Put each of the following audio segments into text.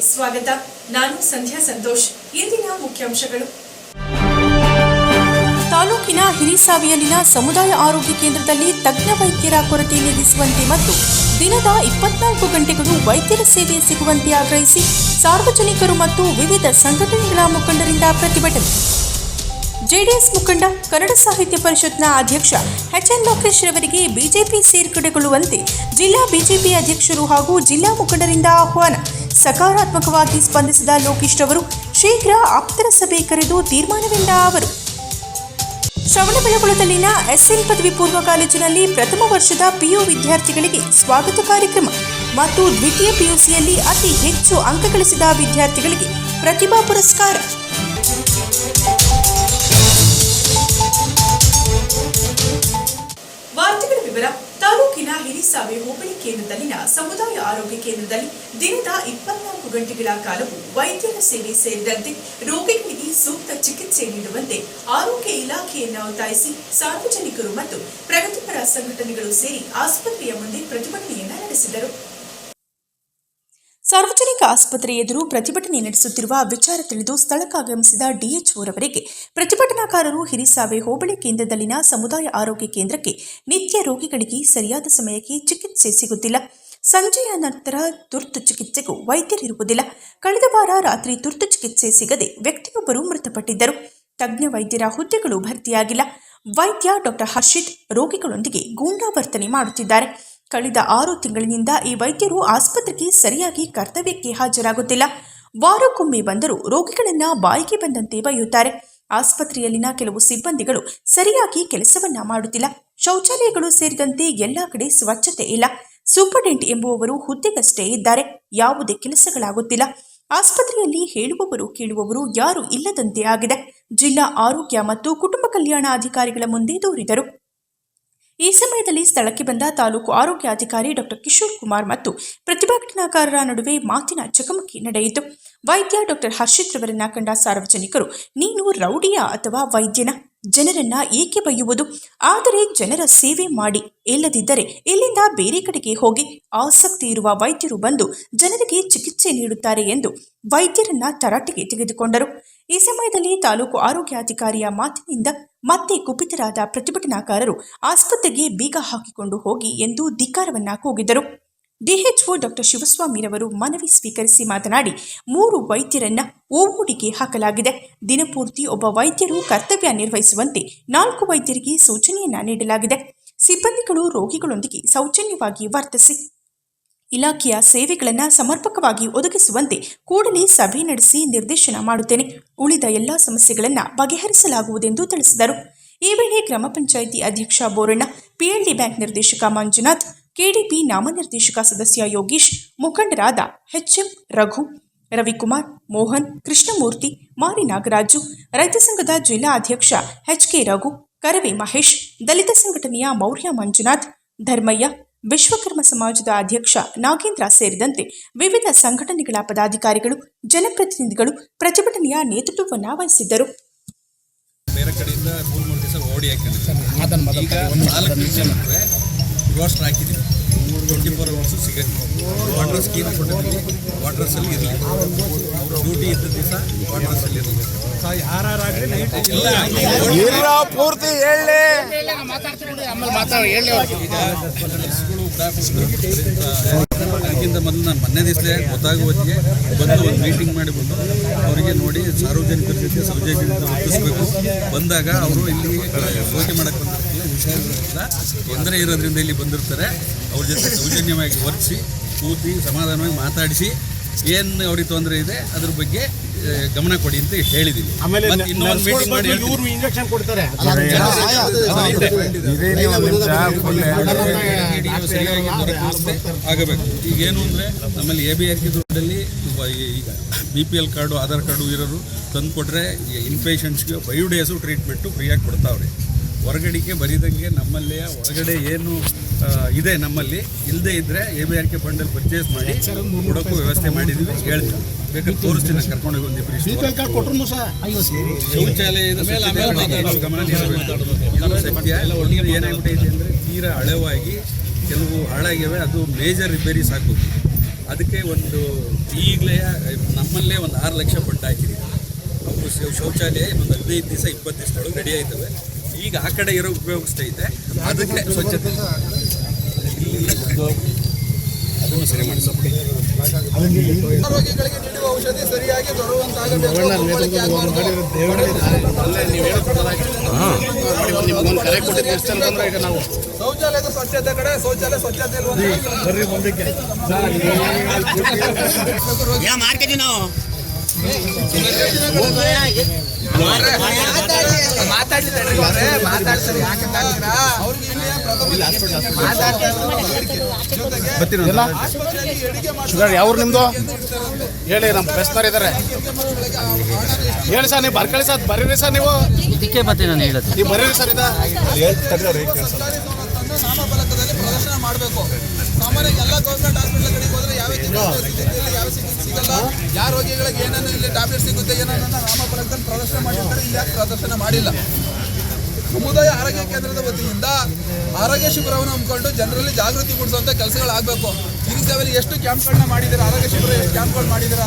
ಸ್ವಾಗತ. ನಾನು ಸಂಧ್ಯಾ ಸಂತೋಷ್. ಇಂದಿನ ಮುಖ್ಯಾಂಶಗಳು. ತಾಲೂಕಿನ ಹಿರಿಸಾವಿಯಲ್ಲಿನ ಸಮುದಾಯ ಆರೋಗ್ಯ ಕೇಂದ್ರದಲ್ಲಿ ತಜ್ಞ ವೈದ್ಯರ ಕೊರತೆ ನೀಗಿಸುವಂತೆ ಮತ್ತು ದಿನದ ಇಪ್ಪತ್ನಾಲ್ಕು ಗಂಟೆಗಳು ವೈದ್ಯರ ಸೇವೆ ಸಿಗುವಂತೆ ಆಗ್ರಹಿಸಿ ಸಾರ್ವಜನಿಕರು ಮತ್ತು ವಿವಿಧ ಸಂಘಟನೆಗಳ ಮುಖಂಡರಿಂದ ಪ್ರತಿಭಟನೆ. ಜೆಡಿಎಸ್ ಮುಖಂಡ, ಕನ್ನಡ ಸಾಹಿತ್ಯ ಪರಿಷತ್ನ ಅಧ್ಯಕ್ಷ ಎಚ್ ಎನ್ ಲೋಕೇಶ್ ರವರಿಗೆ ಬಿಜೆಪಿ ಸೇರ್ಪಡೆಗೊಳ್ಳುವಂತೆ ಜಿಲ್ಲಾ ಬಿಜೆಪಿ ಅಧ್ಯಕ್ಷರು ಹಾಗೂ ಜಿಲ್ಲಾ ಮುಖಂಡರಿಂದ ಆಹ್ವಾನ. ಸಕಾರಾತ್ಮಕವಾಗಿ ಸ್ಪಂದಿಸಿದ ಲೋಕೇಶ್ ಅವರು ಶೀಘ್ರ ಆಪ್ತರ ಸಭೆ ಕರೆದು ತೀರ್ಮಾನವೆಂದ ಅವರು. ಶ್ರವಣಬೆಳಗೊಳದಲ್ಲಿನ ಎಸ್ಎನ್ ಪದವಿ ಪೂರ್ವ ಕಾಲೇಜಿನಲ್ಲಿ ಪ್ರಥಮ ವರ್ಷದ ಪಿಯು ವಿದ್ಯಾರ್ಥಿಗಳಿಗೆ ಸ್ವಾಗತ ಕಾರ್ಯಕ್ರಮ ಮತ್ತು ದ್ವಿತೀಯ ಪಿಯುಸಿಯಲ್ಲಿ ಅತಿ ಹೆಚ್ಚು ಅಂಕ ಗಳಿಸಿದ ವಿದ್ಯಾರ್ಥಿಗಳಿಗೆ ಪ್ರತಿಭಾ ಪುರಸ್ಕಾರ. ವಾರ್ತೆಗಳ ವಿವರ ತಾಲೂಕಿನ ಹಿರಿಸಾವೆ ಹೋಬಳಿ ಕೇಂದ್ರದಲ್ಲಿನ ಸಮುದಾಯ ಆರೋಗ್ಯ ಕೇಂದ್ರದಲ್ಲಿ ದಿನದ ಇಪ್ಪತ್ನಾಲ್ಕು ಗಂಟೆಗಳ ಕಾಲವು ವೈದ್ಯರ ಸೇವೆ ಸೇರಿದಂತೆ ರೋಗಿಗಳಿಗೆ ಸೂಕ್ತ ಚಿಕಿತ್ಸೆ ನೀಡುವಂತೆ ಆರೋಗ್ಯ ಇಲಾಖೆಯನ್ನು ಒತ್ತಾಯಿಸಿ ಸಾರ್ವಜನಿಕರು ಮತ್ತು ಪ್ರಗತಿಪರ ಸಂಘಟನೆಗಳು ಸೇರಿ ಆಸ್ಪತ್ರೆಯ ಮುಂದೆ ಪ್ರತಿಭಟನೆಯನ್ನು ನಡೆಸಿದರು. ಸಾರ್ವಜನಿಕ ಆಸ್ಪತ್ರೆ ಎದುರು ಪ್ರತಿಭಟನೆ ನಡೆಸುತ್ತಿರುವ ವಿಚಾರ ತಿಳಿದು ಸ್ಥಳಕ್ಕಾಗಮಿಸಿದ ಡಿಎಚ್ಒರವರಿಗೆ ಪ್ರತಿಭಟನಾಕಾರರು ಹಿರಿಸಾವೆ ಹೋಬಳಿ ಕೇಂದ್ರದಲ್ಲಿನ ಸಮುದಾಯ ಆರೋಗ್ಯ ಕೇಂದ್ರಕ್ಕೆ ನಿತ್ಯ ರೋಗಿಗಳಿಗೆ ಸರಿಯಾದ ಸಮಯಕ್ಕೆ ಚಿಕಿತ್ಸೆ ಸಿಗುತ್ತಿಲ್ಲ. ಸಂಜೆಯ ನಂತರ ತುರ್ತು ಚಿಕಿತ್ಸೆಗೂ ವೈದ್ಯರಿರುವುದಿಲ್ಲ ಕಳೆದ ವಾರ ರಾತ್ರಿ ತುರ್ತು ಚಿಕಿತ್ಸೆ ಸಿಗದೆ ವ್ಯಕ್ತಿಯೊಬ್ಬರು ಮೃತಪಟ್ಟಿದ್ದರು. ತಜ್ಞ ವೈದ್ಯರ ಹುದ್ದೆಗಳು ಭರ್ತಿಯಾಗಿಲ್ಲ. ವೈದ್ಯ ಡಾಕ್ಟರ್ ಹರ್ಷಿತ್ ರೋಗಿಗಳೊಂದಿಗೆ ಗೂಂಡಾವರ್ತನೆ ಮಾಡುತ್ತಿದ್ದಾರೆ. ಕಳೆದ ಆರು ತಿಂಗಳಿನಿಂದ ಈ ವೈದ್ಯರು ಆಸ್ಪತ್ರೆಗೆ ಸರಿಯಾಗಿ ಕರ್ತವ್ಯಕ್ಕೆ ಹಾಜರಾಗುತ್ತಿಲ್ಲ. ವಾರಕ್ಕೊಮ್ಮೆ ಬಂದರೂ ರೋಗಿಗಳನ್ನ ಬಾಯಿಗೆ ಬಂದಂತೆ ಬೈಯುತ್ತಾರೆ. ಆಸ್ಪತ್ರೆಯಲ್ಲಿನ ಕೆಲವು ಸಿಬ್ಬಂದಿಗಳು ಸರಿಯಾಗಿ ಕೆಲಸವನ್ನ ಮಾಡುತ್ತಿಲ್ಲ. ಶೌಚಾಲಯಗಳು ಸೇರಿದಂತೆ ಎಲ್ಲಾ ಕಡೆ ಸ್ವಚ್ಛತೆ ಇಲ್ಲ. ಸೂಪರ್ಡೆಂಟ್ ಎಂಬುವವರು ಹುದ್ದೆಗಷ್ಟೇ ಇದ್ದಾರೆ. ಯಾವುದೇ ಕೆಲಸಗಳಾಗುತ್ತಿಲ್ಲ. ಆಸ್ಪತ್ರೆಯಲ್ಲಿ ಹೇಳುವವರು ಕೇಳುವವರು ಯಾರು ಇಲ್ಲದಂತೆ ಆಗಿದೆ. ಜಿಲ್ಲಾ ಆರೋಗ್ಯ ಮತ್ತು ಕುಟುಂಬ ಕಲ್ಯಾಣ ಅಧಿಕಾರಿಗಳ ಮುಂದೆ ದೂರಿದರು. ಈ ಸಮಯದಲ್ಲಿ ಸ್ಥಳಕ್ಕೆ ಬಂದ ತಾಲೂಕು ಆರೋಗ್ಯಾಧಿಕಾರಿ ಡಾಕ್ಟರ್ ಕಿಶೋರ್ ಕುಮಾರ್ ಮತ್ತು ಪ್ರತಿಭಟನಾಕಾರರ ನಡುವೆ ಮಾತಿನ ಚಕಮಕಿ ನಡೆಯಿತು. ವೈದ್ಯ ಡಾಕ್ಟರ್ ಹರ್ಷಿತ್ ರವರನ್ನ ಕಂಡ ಸಾರ್ವಜನಿಕರು, ನೀನು ರೌಡಿಯ ಅಥವಾ ವೈದ್ಯನ? ಜನರನ್ನ ಏಕೆ ಬೈಯುವುದು? ಆದರೆ ಜನರ ಸೇವೆ ಮಾಡಿ. ಇಲ್ಲದಿದ್ದರೆ ಇಲ್ಲಿಂದ ಬೇರೆ ಕಡೆಗೆ ಹೋಗಿ. ಆಸಕ್ತಿ ಇರುವ ವೈದ್ಯರು ಬಂದು ಜನರಿಗೆ ಚಿಕಿತ್ಸೆ ನೀಡುತ್ತಾರೆ ಎಂದು ವೈದ್ಯರನ್ನ ತರಾಟೆಗೆ ತೆಗೆದುಕೊಂಡರು. ಈ ಸಮಯದಲ್ಲಿ ತಾಲೂಕು ಆರೋಗ್ಯಾಧಿಕಾರಿಯ ಮಾತಿನಿಂದ ಮತ್ತೆ ಕುಪಿತರಾದ ಪ್ರತಿಭಟನಾಕಾರರು ಆಸ್ಪತ್ರೆಗೆ ಬೀಗ ಹಾಕಿಕೊಂಡು ಹೋಗಿ ಎಂದು ಧಿಕ್ಕಾರವನ್ನ ಕೂಗಿದರು. ಡಿಎಚ್ಒ ಡಾಕ್ಟರ್ ಶಿವಸ್ವಾಮಿರವರು ಮನವಿ ಸ್ವೀಕರಿಸಿ ಮಾತನಾಡಿ, ಮೂರು ವೈದ್ಯರನ್ನ ಓವೂಡಿಗೆ ಹಾಕಲಾಗಿದೆ. ದಿನಪೂರ್ತಿ ಒಬ್ಬ ವೈದ್ಯರು ಕರ್ತವ್ಯ ನಿರ್ವಹಿಸುವಂತೆ ನಾಲ್ಕು ವೈದ್ಯರಿಗೆ ಸೂಚನೆಯನ್ನ ನೀಡಲಾಗಿದೆ. ಸಿಬ್ಬಂದಿಗಳು ರೋಗಿಗಳೊಂದಿಗೆ ಸೌಜನ್ಯವಾಗಿ ವರ್ತಿಸಿ ಇಲಾಖೆಯ ಸೇವೆಗಳನ್ನು ಸಮರ್ಪಕವಾಗಿ ಒದಗಿಸುವಂತೆ ಕೂಡಲೇ ಸಭೆ ನಡೆಸಿ ನಿರ್ದೇಶನ ಮಾಡುತ್ತೇನೆ. ಉಳಿದ ಎಲ್ಲ ಸಮಸ್ಯೆಗಳನ್ನು ಬಗೆಹರಿಸಲಾಗುವುದೆಂದು ತಿಳಿಸಿದರು. ಈ ವೇಳೆ ಗ್ರಾಮ ಪಂಚಾಯಿತಿ ಅಧ್ಯಕ್ಷ ಬೋರಣ್ಣ, ಪಿಎಲ್ಡಿ ಬ್ಯಾಂಕ್ ನಿರ್ದೇಶಕ ಮಂಜುನಾಥ್, ಕೆಡಿಪಿ ನಾಮನಿರ್ದೇಶಕ ಸದಸ್ಯ ಯೋಗೀಶ್, ಮುಖಂಡರಾದ ಎಚ್ಎಂ ರಘು, ರವಿಕುಮಾರ್, ಮೋಹನ್, ಕೃಷ್ಣಮೂರ್ತಿ, ಮಾರಿ ನಾಗರಾಜು, ರೈತ ಸಂಘದ ಜಿಲ್ಲಾ ಅಧ್ಯಕ್ಷ ಎಚ್ಕೆ ರಘು, ಕರವೆ ಮಹೇಶ್, ದಲಿತ ಸಂಘಟನೆಯ ಮೌರ್ಯ ಮಂಜುನಾಥ್, ಧರ್ಮಯ್ಯ ವಿಶ್ವಕರ್ಮ ಸಮಾಜದ ಅಧ್ಯಕ್ಷ ನಾಗೇಂದ್ರ ಸೇರಿದಂತೆ ವಿವಿಧ ಸಂಘಟನೆಗಳ ಪದಾಧಿಕಾರಿಗಳು, ಜನಪ್ರತಿನಿಧಿಗಳು ಪ್ರತಿಭಟನೆಯ ನೇತೃತ್ವವನ್ನು ವಹಿಸಿದ್ದರು. ಬೇರೆ ಕಡೆಯಿಂದ ಮೂರು ಮೂರು ದಿವಸ ಓಡಿ ಹಾಕಿದ್ವಿ ಈಗ ನಾಲ್ಕು ಜನಕ್ಕೆ ರೋಸ್ಟರ್ ಹಾಕಿದ್ದೀವಿ. ಟ್ವೆಂಟಿ ಫೋರ್ ಅವರ್ಸು ಸಿಗಕ್ಕೆ ವಾಟರ್ ಸ್ಕೀಮ್ ಕೊಟ್ಟಿದ್ದೀವಿ ವಾಟ್ರಸ್ಸಲ್ಲಿ ಇರಲಿ ಅವರು ಡ್ಯೂಟಿ ಇದ್ದ ದಿವಸ ವಾಟ್ರಸ್ಸಲ್ಲಿ ಇರಲಿ. ಇರ ಪೂರ್ತಿ ಹೇಳಿ. ಮೊದಲು ನಾನು ಮೊನ್ನೆ ದಿವಸಲೇ ಗೊತ್ತಾಗುವ ಹೊತ್ತಿಗೆ ಬಂದು ಒಂದು ಮೀಟಿಂಗ್ ಮಾಡಿಬಿಟ್ಟು ಅವರಿಗೆ ನೋಡಿ ಸಾರ್ವಜನಿಕರ ಜೊತೆ ಸಾರ್ವಜನಿಕ ವರ್ತಿಸ್ಬೇಕು ಬಂದಾಗ ಅವರು ಇಲ್ಲಿ ಭೇಟಿ ಮಾಡಕ್ಕೆ ಹುಷಾರಿರೋದ್ರಿಂದ ತೊಂದರೆ ಇರೋದ್ರಿಂದ ಇಲ್ಲಿ ಬಂದಿರ್ತಾರೆ. ಅವ್ರ ಜೊತೆ ಸೌಜನ್ಯವಾಗಿ ಒರೆಸಿ ಕೂತಿ ಸಮಾಧಾನವಾಗಿ ಮಾತಾಡಿಸಿ ಏನು ಅವ್ರಿಗೆ ತೊಂದರೆ ಇದೆ ಅದ್ರ ಬಗ್ಗೆ ಗಮನ ಕೊಡಿ ಅಂತ ಹೇಳಿದ್ದೀವಿ ಆಮೇಲೆ ಮತ್ತೆ ಮೀಟಿಂಗ್ ಮಾಡಿ ಇವರು ಇಂಜೆಕ್ಷನ್ ಕೊಡ್ತಾರೆ. ಸರಿಯಾಗಿ ದೊರಕಿಸುತ್ತೆ ಆಗಬೇಕು. ಈಗ ಏನು ಅಂದ್ರೆ ನಮ್ಮಲ್ಲಿ ಎ ಬಿ ಆರ್ ಕೆ ದುಡ್ಡಲ್ಲಿ ಈಗ B P L card Aadhaar card ಇರೋರು ತಂದು ಕೊಟ್ಟರೆ ಇನ್ಪೇಷಂಟ್ಸ್ಗೆ ಫೈವ್ ಡೇಸು ಟ್ರೀಟ್ಮೆಂಟು ಫ್ರೀಯಾಗಿ ಕೊಡ್ತಾವ್ರೆ. ಹೊರಗಡೆಗೆ ಬರೀದಂಗೆ ನಮ್ಮಲ್ಲೇ ಹೊರಗಡೆ ಏನು ಇದೆ ನಮ್ಮಲ್ಲಿ ಇಲ್ಲದೆ ಇದ್ದರೆ ಎ ಬಿ ಆರ್ ಕೆ ಫಂಡಲ್ಲಿ ಪರ್ಚೇಸ್ ಮಾಡಿ ಕೊಡೋಕ್ಕೂ ವ್ಯವಸ್ಥೆ ಮಾಡಿದ್ದೀವಿ ಹೇಳ್ತೀವಿ. ಬೇಕಾದ್ರೆ ತೋರಿಸ್ತೀನಿ ಕರ್ಕೊಂಡೋಗಿ ಒಂದು ಇಬ್ಬರು ಕೊಟ್ರು ಸಹ ಶೌಚಾಲಯದ ಗಮನ ನೀಡಬೇಕು. ಇದು ಒಂದು ಏನಾಗ್ಬಿಟ್ಟೈತೆ ಅಂದರೆ ತೀರಾ ಹಳೆವಾಗಿ ಕೆಲವು ಹಾಳಾಗಿವೆ ಅದು ಮೇಜರ್ ರಿಪೇರಿ ಸಾಕು. ಅದಕ್ಕೆ ಒಂದು ಈಗಲೇ ನಮ್ಮಲ್ಲೇ ಒಂದು ಆರು ಲಕ್ಷ ಪಟ್ಟು ಹಾಕಿದ್ದೀವಿ ಅವು ಶೌಚಾಲಯ ಇನ್ನೊಂದು ಹದಿನೈದು ದಿವಸ ಇಪ್ಪತ್ತು ದಿವಸದೊಳಗೆ ರೆಡಿ ಆಯ್ತವೆ. ಈಗ ಆ ಕಡೆ ಇರೋ ಉಪಯೋಗಿಸ್ತೈತೆ ಅದಕ್ಕೆ ಸ್ವಚ್ಛತೆ ಅದನ್ನು ಸರಿ ಮಾಡಿಸ್ಬೇಕು ಆರೋಗ್ಯಗಳಿಗೆ ನೀಡುವ ಔಷಧಿ ಸರಿಯಾಗಿ ಆಗ್ಬಾರ್ದು. ಶೌಚಾಲಯದ ಸ್ವಚ್ಛತೆ ಕಡೆ ಶೌಚಾಲಯ ಸ್ವಚ್ಛತೆ ಇರುವಂತ ಮಾತಾಡ್ತಾರೆ ಯಾಕಂದ್ರೆ ಅವ್ರಿಗೆ ಇಲ್ಲಿ ಪ್ರಥಮ ಆಸ್ಪತ್ರೆಯಲ್ಲಿ ಹೆರಿಗೆ ಶುಗರ್ ಯಾವ ನಿಮ್ದು? ಹೇಳಿ ನಮ್ಮ ಪ್ರೆಸ್ನರ್ ಇದ್ದಾರೆ ಹೇಳಿ ಸರ್ ನೀವು ಬರ್ಕೊಳ್ಳಿ ಸರ್ ಬರೀರಿ ಸರ್ ನೀವು. ಇದಕ್ಕೆ ಮತ್ತೆ ನಾನು ಹೇಳೋದು. ನೀವು ಬರೀರಿ ಸರ್ ಇದ. ಸರ್ಕಾರಿ ಸಂಸ್ಥೆಯನ್ನು ನಾಮಫಲಕದಲ್ಲಿ ಪ್ರದರ್ಶನ ಮಾಡಬೇಕು. ಸಾಮಾನ್ಯ ಎಲ್ಲ ಗೌರ್ಮೆಂಟ್ ಹಾಸ್ಪಿಟಲ್ಗಳಿಗೆ ಹೋದ್ರೆ ಯಾವ ಚಿಕಿತ್ಸೆಯಲ್ಲಿ ಯಾವ ಸಿಗುತ್ತೆ ಸಿಗಲ್ಲ. ಯಾವ ರೋಗಿಗಳಿಗೆ ಏನೇನು ಇಲ್ಲಿ ಟ್ಯಾಬ್ಲೆಟ್ ಸಿಗುತ್ತೆ ಏನನ್ನ ನಾಮಫಲಕದಲ್ಲಿ ಪ್ರದರ್ಶನ ಮಾಡಿರ್ತಾರೆ, ಇಲ್ಲಿ ಯಾಕೆ ಪ್ರದರ್ಶನ ಮಾಡಿಲ್ಲ. ಸಮುದಾಯ ಆರೋಗ್ಯ ಕೇಂದ್ರದ ವತಿಯಿಂದ ಆರೋಗ್ಯ ಶಿಬಿರವನ್ನು ಹಮ್ಮಿಕೊಂಡು ಜನರಲ್ಲಿ ಜಾಗೃತಿ ಮೂಡಿಸುವಂತ ಕೆಲಸಗಳಾಗಬೇಕು ಹಿರಿ ಸೇವೆಯಲ್ಲಿ ಎಷ್ಟು ಕ್ಯಾಂಪ್ಗಳನ್ನ ಮಾಡಿದ್ದೀರಾ? ಆರೋಗ್ಯ ಶಿಬಿರ ಎಷ್ಟು ಕ್ಯಾಂಪ್ಗಳು ಮಾಡಿದ್ದೀರಾ?